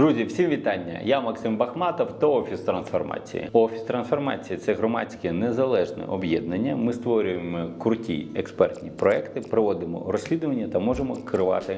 Друзі, всім вітання! Я Максим Бахматов та Офіс трансформації. Офіс трансформації це громадське незалежне об'єднання. Ми створюємо круті експертні проекти, проводимо розслідування та можемо керувати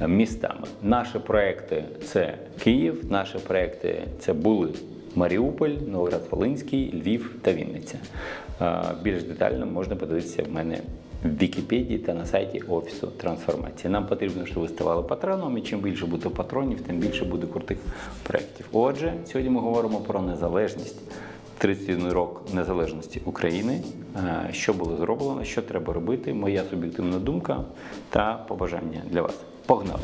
е, містами. Наші проекти це Київ, наші проекти це були Маріуполь, Новоград-Волинський, Львів та Вінниця. Е, Більш детально можна подивитися в мене в Вікіпедії та на сайті Офісу трансформації. Нам потрібно, щоб ви ставали патроном, і чим більше буде патронів, тим більше буде крутих проєктів. Отже, сьогодні ми говоримо про незалежність. 31 рік незалежності України, що було зроблено, що треба робити, моя суб'єктивна думка та побажання для вас. Погнали!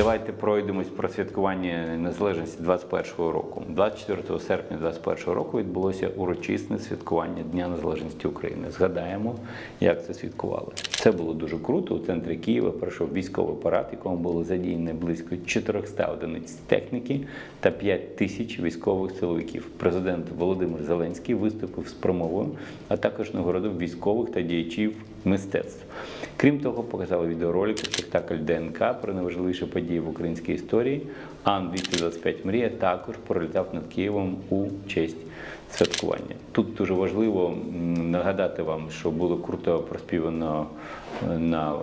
Давайте пройдемось про святкування незалежності 21-го року. 24 серпня 21-го року відбулося урочисне святкування Дня Незалежності України. Згадаємо, як це святкували. Це було дуже круто. У центрі Києва пройшов військовий парад, якому було задіяно близько 400 одиниць техніки та 5 тисяч військових силовиків. Президент Володимир Зеленський виступив з промовою, а також нагородив військових та діячів мистецтв. Крім того, показали відеоролик спектакль ДНК про найважливіші події в українській історії. Ан 225 Мрія також пролітав над Києвом у честь святкування. Тут дуже важливо нагадати вам, що було круто проспівано е, на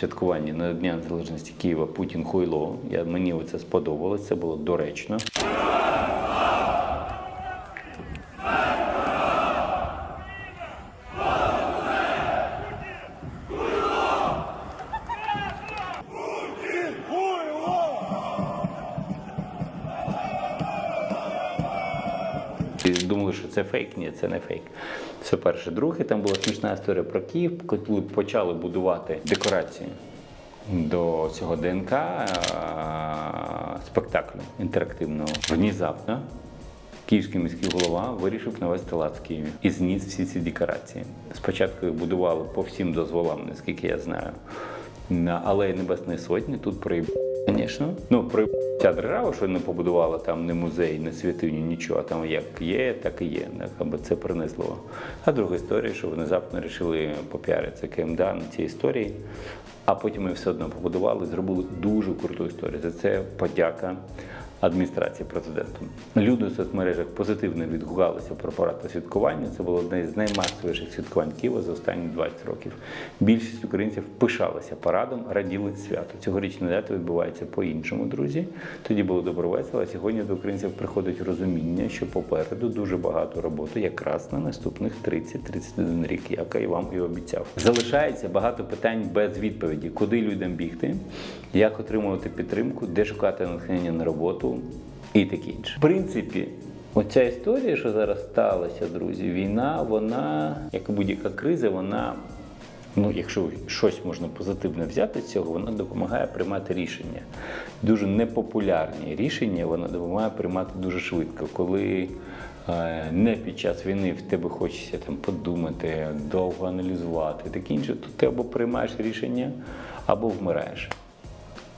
святкуванні на Дня Незалежності Києва Путін Хуйло. Я, мені це сподобалося, це було доречно. Думали, що це фейк. Ні, це не фейк. Це перше. Друге, там була смішна історія про Київ, коли почали будувати декорації до цього ДНК спектаклю інтерактивного. Внезапно Київський міський голова вирішив навести лад в Києві і зніс всі ці декорації. Спочатку їх будували по всім дозволам, наскільки я знаю. На алеї Небесної Сотні тут проїб... Звісно. Ну, про ця держава, що не побудувала там не музей, не святиню, нічого, там як є, так і є. Аби це принесло. А друга історія, що внезапно вирішили попіаритися КМДА на цій історії, а потім ми все одно побудували, зробили дуже круту історію. За це подяка адміністрації президента. Люди у соцмережах позитивно відгукалися про парад та святкування. Це було одне з наймасовіших святкувань Києва за останні 20 років. Більшість українців пишалися парадом, раділи свято. Цьогорічне свято відбувається по-іншому, друзі. Тоді було добре весело. а Сьогодні до українців приходить розуміння, що попереду дуже багато роботи, якраз на наступних 30-31 рік, як я вам і обіцяв. Залишається багато питань без відповіді: куди людям бігти, як отримувати підтримку, де шукати натхнення на роботу і таке інше. В принципі, оця історія, що зараз сталася, друзі, війна, вона, як і будь-яка криза, вона. Ну, якщо щось можна позитивне взяти з цього, вона допомагає приймати рішення. Дуже непопулярні рішення вона допомагає приймати дуже швидко. Коли е, не під час війни в тебе хочеться там подумати, довго аналізувати, таке інше, то ти або приймаєш рішення, або вмираєш.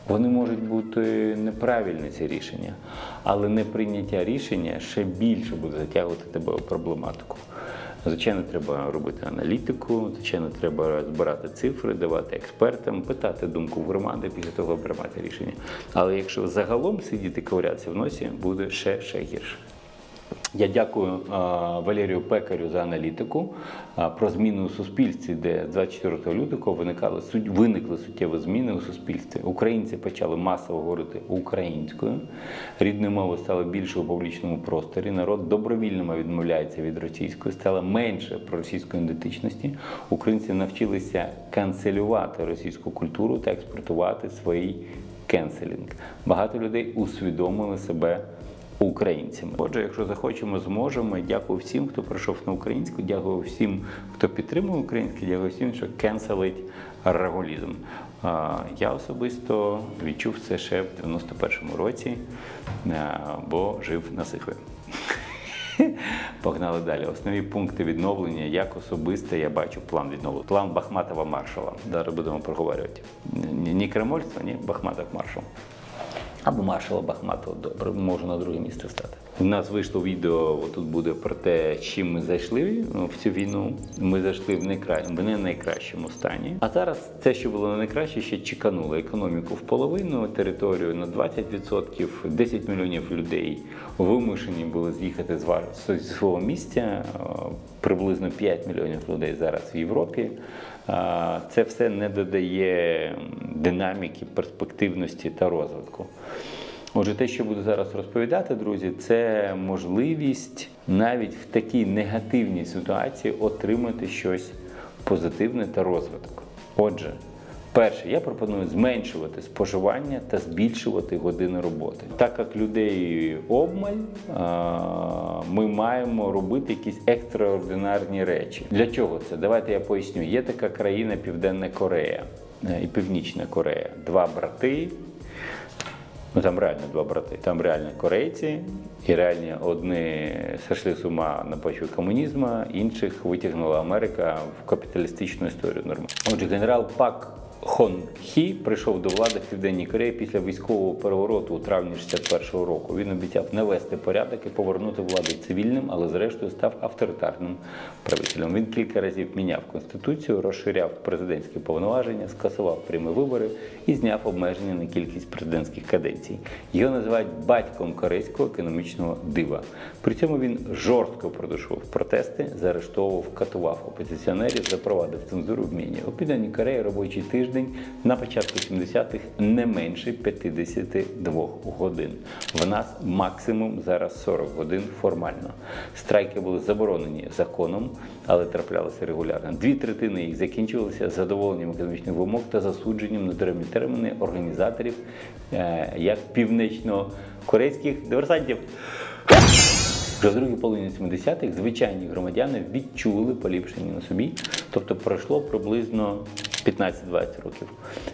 Вони можуть бути неправильні ці рішення, але неприйняття рішення ще більше буде затягувати тебе у проблематику. Звичайно, треба робити аналітику, звичайно, треба збирати цифри, давати експертам, питати думку громади, після того приймати рішення. Але якщо загалом сидіти ковирятися в носі, буде ще ще гірше. Я дякую е, Валерію Пекарю за аналітику е, про зміни у суспільстві, де з 24 лютого виникали виникли суттєві зміни у суспільстві. Українці почали масово говорити українською, рідною мовою стало більше у публічному просторі. Народ добровільно відмовляється від російської, стало менше про російської ідентичності. Українці навчилися канцелювати російську культуру та експортувати свій кенселінг. Багато людей усвідомили себе українцями. Отже, якщо захочемо, зможемо. Дякую всім, хто прийшов на українську. Дякую всім, хто підтримує українське. Дякую всім, що кенселить рагулізм. А, Я особисто відчув це ще в 91-му році, бо жив на сихві. Погнали далі. Основні пункти відновлення, як особисто я бачу план відновлення. План Бахматова маршала. Зараз будемо проговорювати. Ні кремольство, ні Бахматов маршал. Або маршала Бахматова, добре, можу на друге місце стати. У нас вийшло відео, тут буде про те, чим ми зайшли ну, в цю війну. Ми зайшли в, найкра... в не найкращому стані. А зараз це, що було найкраще, ще чекануло економіку в половину, територію на 20%, 10 мільйонів людей вимушені були з'їхати з свого місця. Приблизно 5 мільйонів людей зараз в Європі. Це все не додає динаміки, перспективності та розвитку. Отже, те, що буду зараз розповідати, друзі, це можливість навіть в такій негативній ситуації отримати щось позитивне та розвиток. Отже, перше, я пропоную зменшувати споживання та збільшувати години роботи. Так як людей обмаль, ми маємо робити якісь екстраординарні речі. Для чого це? Давайте я поясню. Є така країна Південна Корея е, і Північна Корея. Два брати. Ну там реально два брати. Там реально корейці, і реально одні сошли з ума на почві комунізму, інших витягнула Америка в капіталістичну історію нормально. Отже, генерал Пак Хон Хі прийшов до влади в Південній Кореї після військового перевороту у травні 61-го року. Він обіцяв навести порядок і повернути владу цивільним, але зрештою став авторитарним правителем. Він кілька разів міняв конституцію, розширяв президентські повноваження, скасував прямі вибори і зняв обмеження на кількість президентських каденцій. Його називають батьком корейського економічного дива. При цьому він жорстко продушував протести, заарештовував, катував опозиціонерів, запровадив цензуру в міні. У Південній Кореї робочий тиждень на початку 70-х не менше 52 годин. В нас максимум зараз 40 годин формально. Страйки були заборонені законом, але траплялися регулярно. Дві третини їх закінчувалися задоволенням економічних вимог та засудженням на даремні терміни організаторів е, як північно-корейських диверсантів. Вже в другій половині 70-х звичайні громадяни відчули поліпшення на собі, тобто пройшло приблизно 15-20 років.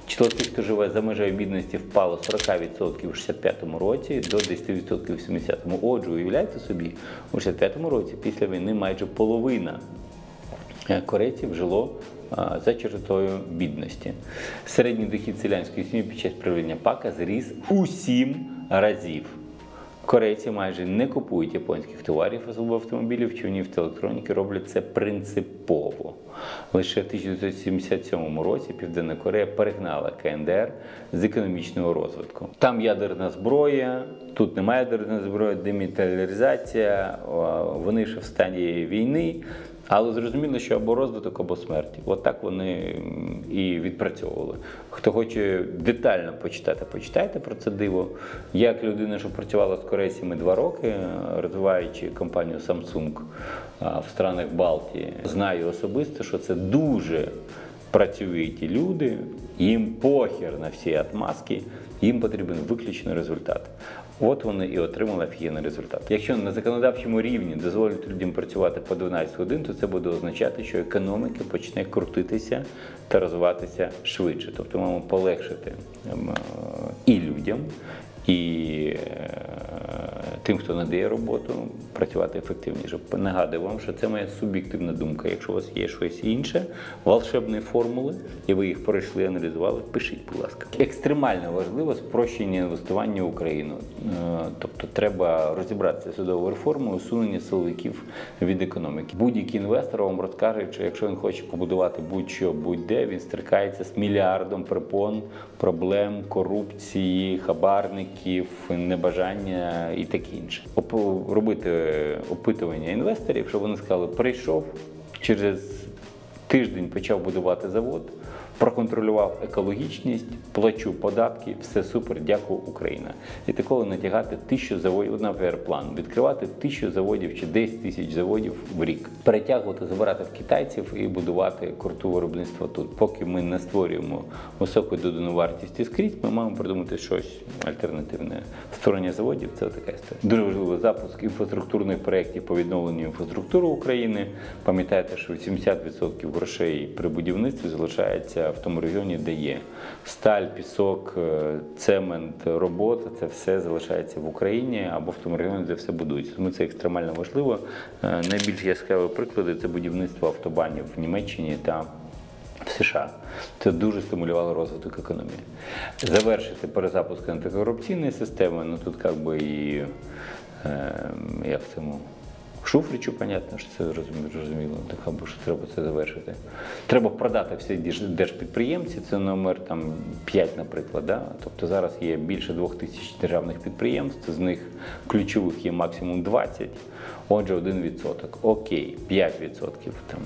Число тих, хто живе за межею бідності, впало з 40% у 65-му році до 10% у 70-му. Отже, уявляєте собі, у 65-му році після війни майже половина е, корейців жило за чертою бідності. Середній дохід селянської сім'ї під час правління ПАКа зріс у 7 разів. Корейці майже не купують японських товарів, особливо автомобілів, човнів та електроніки роблять це принципово. Лише в 1977 році Південна Корея перегнала КНДР з економічного розвитку. Там ядерна зброя, тут немає ядерної зброї, демілітаризація, вони ще в стані війни. Але зрозуміло, що або розвиток, або смерть. От так вони і відпрацьовували. Хто хоче детально почитати, почитайте про це диво. Як людина, що працювала з корейцями два роки, розвиваючи компанію Samsung в странах Балтії, знаю особисто, що це дуже працьовиті люди, їм похер на всі отмазки, їм потрібен виключно результат. От вони і отримали офігенний результат. Якщо на законодавчому рівні дозволять людям працювати по 12 годин, то це буде означати, що економіка почне крутитися та розвиватися швидше. Тобто маємо полегшити ем, е, і людям, і е, тим, хто надає роботу, працювати ефективніше. Нагадую вам, що це моя суб'єктивна думка. Якщо у вас є щось інше, волшебні формули, і ви їх пройшли, аналізували, пишіть, будь ласка. Екстремально важливо спрощення інвестування в Україну. Е, Тобто треба розібратися з судовою реформою, усунення силовиків від економіки. Будь-який інвестор вам розкаже, що якщо він хоче побудувати будь-що, будь-де, він стикається з мільярдом препон, проблем, корупції, хабарників, небажання і таке інше. Робити опитування інвесторів, щоб вони сказали, прийшов через тиждень почав будувати завод, проконтролював екологічність, плачу податки, все супер, дякую, Україна. І такого натягати тисячу заводів, наприклад, план, відкривати тисячу заводів чи 10 тисяч заводів в рік, перетягувати, забирати в китайців і будувати круту виробництво тут. Поки ми не створюємо високу додану вартість і скрізь, ми маємо придумати щось альтернативне. Створення заводів це така історія. Дуже важливий запуск інфраструктурних проєктів по відновленню інфраструктури України. Пам'ятайте, що 70% грошей при будівництві залишається в тому регіоні, де є сталь, пісок, е, цемент, робота. Це все залишається в Україні або в тому регіоні, де все будується. Тому це екстремально важливо. Е, Найбільш яскраві приклади це будівництво автобанів в Німеччині та в США. Це дуже стимулювало розвиток економії. Завершити перезапуск антикорупційної системи, ну тут як би і е, як цьому. Шуфричу, понятно, що це зрозуміло, так або що треба це завершити. Треба продати всі держ- держпідприємці, це номер там 5, наприклад. Да? Тобто зараз є більше двох тисяч державних підприємств, з них ключових є максимум 20, отже, 1%. Окей, 5% там.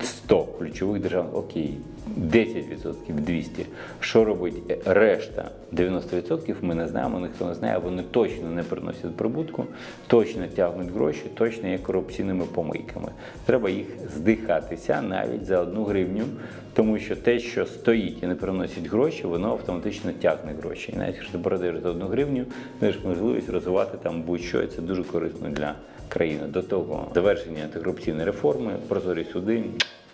100 ключових держав, окей, 10% 200. Що робить решта 90% ми не знаємо, ніхто не знає, вони точно не приносять прибутку, точно тягнуть гроші, точно є корупційними помийками. Треба їх здихатися навіть за одну гривню, тому що те, що стоїть і не приносить гроші, воно автоматично тягне гроші. І навіть якщо ти продаєш за одну гривню, маєш можливість розвивати там будь-що, і це дуже корисно для країни. До того завершення антикорупційної реформи, прозорі суди.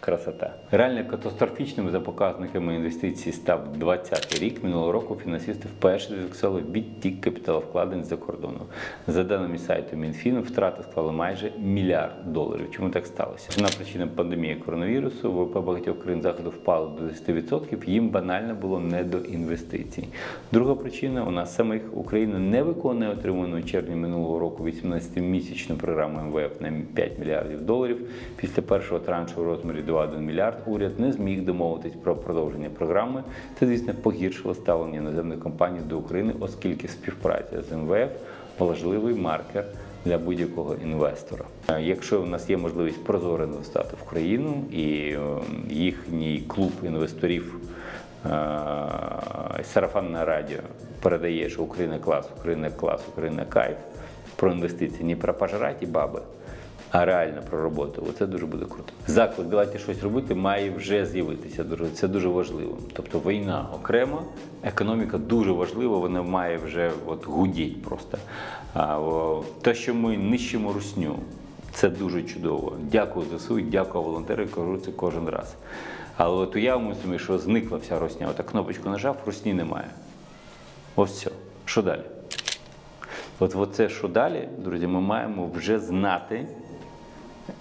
Красота. Реально катастрофічним за показниками інвестицій став 2020 рік. Минулого року фінансисти вперше зафіксували відтік капіталовкладень за кордону. За даними сайту Мінфіну, втрати склали майже мільярд доларів. Чому так сталося? Основна причина пандемії коронавірусу. ВВП багатьох країн заходу впало до 10%. Їм банально було не до інвестицій. Друга причина у нас самих Україна не виконує отриману у червні минулого року 18-місячну програму МВФ на 5 мільярдів доларів. Після першого траншу у розмірі 2,1 мільярд уряд не зміг домовитись про продовження програми. Це, звісно, погіршило ставлення іноземних компаній до України, оскільки співпраця з МВФ важливий маркер для будь-якого інвестора. Е, Якщо у нас є можливість прозоро інвестувати в країну і е, їхній клуб інвесторів е, сарафанне радіо передає, що Україна клас, Україна клас, Україна кайф про інвестиції, не про пожраті баби, а реально про роботу. Оце дуже буде круто. Заклик, давайте щось робити, має вже з'явитися. Це дуже важливо. Тобто війна окремо, економіка дуже важлива, вона має вже от гудіть просто. Те, що ми нищимо русню, це дуже чудово. Дякую ЗСУ, дякую волонтерам, кажу це кожен раз. Але от уявимо собі, що зникла вся русня. Отак кнопочку нажав, русні немає. Ось все. Що далі? От це що далі, друзі, ми маємо вже знати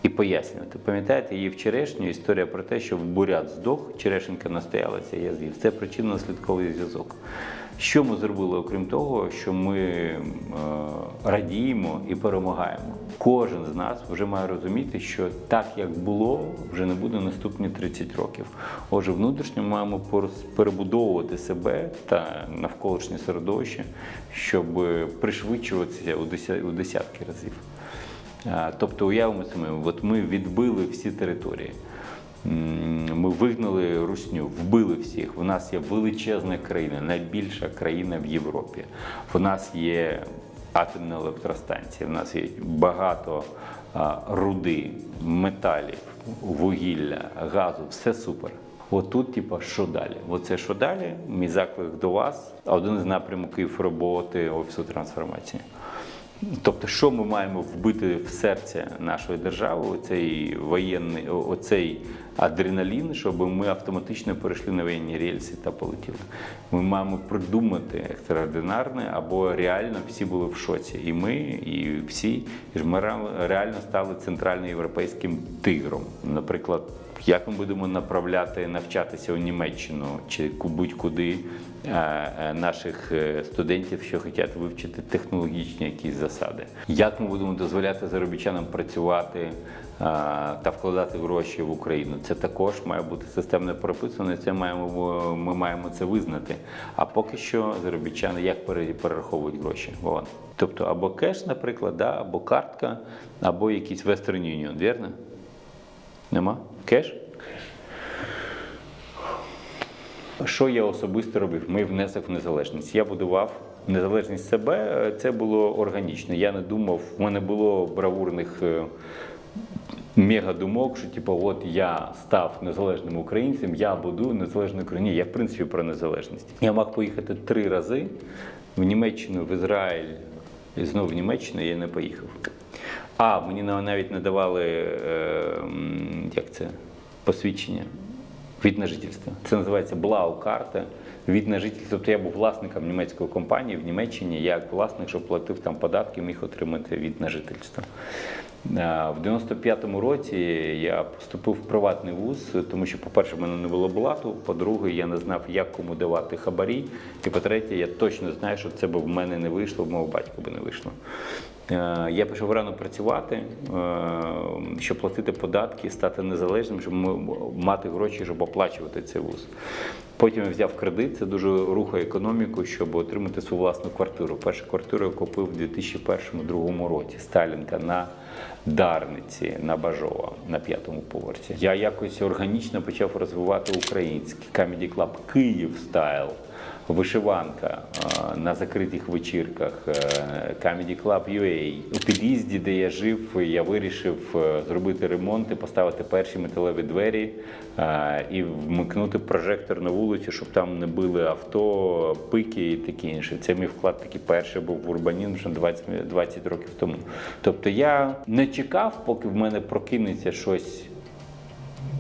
і пояснювати. Пам'ятаєте, її вчорашню історія про те, що бурят здох, черешенька настоялася, я з'їв. Це причинно-слідковий зв'язок. Що ми зробили, окрім того, що ми е, радіємо і перемагаємо? Кожен з нас вже має розуміти, що так, як було, вже не буде наступні 30 років. Отже, внутрішньо маємо перебудовувати себе та навколишнє середовище, щоб пришвидшуватися у деся- у десятки разів. Тобто, уявимо собі, от ми відбили всі території. Ми вигнали русню, вбили всіх. У нас є величезна країна, найбільша країна в Європі. У нас є атомна електростанція, в нас є багато руди, металів, вугілля, газу, все супер. Отут, типа, що далі? Оце що далі? Мій заклик до вас. Один з напрямків роботи офісу трансформації. Тобто, що ми маємо вбити в серце нашої держави, оцей воєнний, оцей адреналін, щоб ми автоматично перейшли на воєнні рельси та полетіли. Ми маємо придумати екстраординарне або реально всі були в шоці. І ми, і всі, і ж ми реально стали центральноєвропейським тигром. Наприклад, як ми будемо направляти навчатися у Німеччину чи ку- будь-куди е, е, наших е, студентів, що хочуть вивчити технологічні якісь засади? Як ми будемо дозволяти заробітчанам працювати та вкладати гроші в Україну? Це також має бути системно прописано. Це маємо ми маємо це визнати. А поки що заробітчани як перераховують гроші? Вон. Тобто або кеш, наприклад, да, або картка, або якийсь Western Union, вірно? Нема? Кеш? Що я особисто робив? Мій внесок в незалежність. Я будував незалежність себе, це було органічно. Я не думав, в мене було бравурних е, мегадумок, що типу, от я став незалежним українцем, я будую незалежну Україну. Ні, я в принципі про незалежність. Я мав поїхати три рази в Німеччину, в Ізраїль і знову в Німеччину я не поїхав. А, мені навіть не давали е, як це, посвідчення. Від на жительство. Це називається Блау-карта. Від на жительство. Тобто я був власником німецької компанії в Німеччині. Як власник, що платив там податки, міг отримати від на жительство. Е, В 95-му році я поступив в приватний вуз, тому що, по-перше, в мене не було блату, по-друге, я не знав, як кому давати хабарі. І по-третє, я точно знаю, що це б в мене не вийшло, в мого батька би не вийшло. Е, Я пішов рано працювати, е, щоб платити податки, стати незалежним, щоб мати гроші, щоб оплачувати цей вуз. Потім я взяв кредит, це дуже рухає економіку, щоб отримати свою власну квартиру. Першу квартиру я купив у 2001-2002 році Сталінка на Дарниці на Бажова на п'ятому поверсі. Я якось органічно почав розвивати український Comedy Club Київ стайл. Вишиванка е, на закритих вечірках, е, Comedy Club UA. У під'їзді, де я жив, я вирішив е, зробити ремонт і поставити перші металеві двері і вмикнути прожектор на вулиці, щоб там не били авто, пики і таке інше. Це мій вклад такий перший був в урбанізм вже 20, 20 років тому. Тобто я не чекав, поки в мене прокинеться щось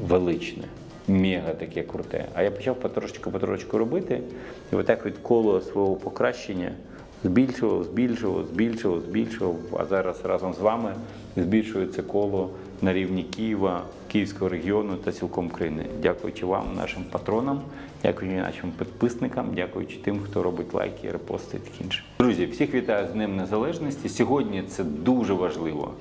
величне, мега таке круте. А я почав потрошечку потрошечку робити, і отак від коло свого покращення збільшував, збільшував, збільшував, збільшував. А зараз разом з вами збільшується коло на рівні Києва, Київського регіону та цілком країни. Дякуючи вам, нашим патронам, дякуючи нашим підписникам, дякуючи тим, хто робить лайки, репости і таке інше. Друзі, всіх вітаю з Днем Незалежності. Сьогодні це дуже важливо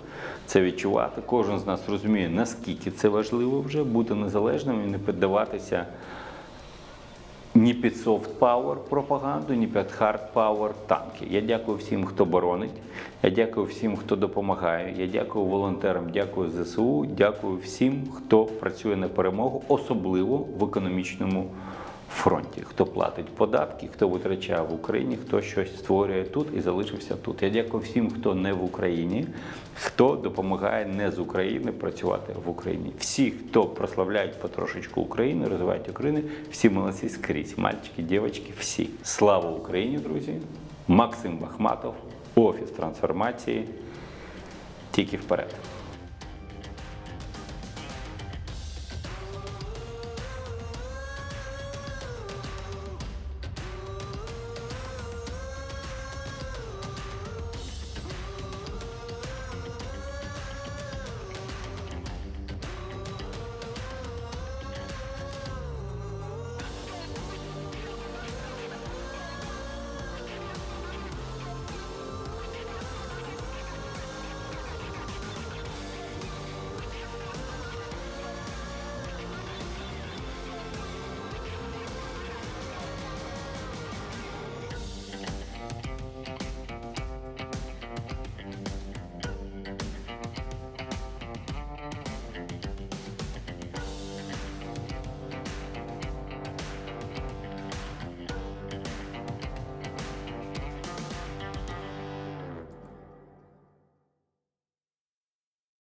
це відчувати. Кожен з нас розуміє, наскільки це важливо вже бути незалежним і не піддаватися ні під soft power пропаганду, ні під hard power танки. Я дякую всім, хто боронить. Я дякую всім, хто допомагає. Я дякую волонтерам, дякую ЗСУ, дякую всім, хто працює на перемогу, особливо в економічному фронті. Хто платить податки, хто витрачає в Україні, хто щось створює тут і залишився тут. Я дякую всім, хто не в Україні, хто допомагає не з України працювати в Україні. Всі, хто прославляють потрошечку Україну, розвивають Україну, всі молодці скрізь. Мальчики, дівчатки, всі. Слава Україні, друзі! Максим Бахматов, офіс трансформації. Тільки вперед.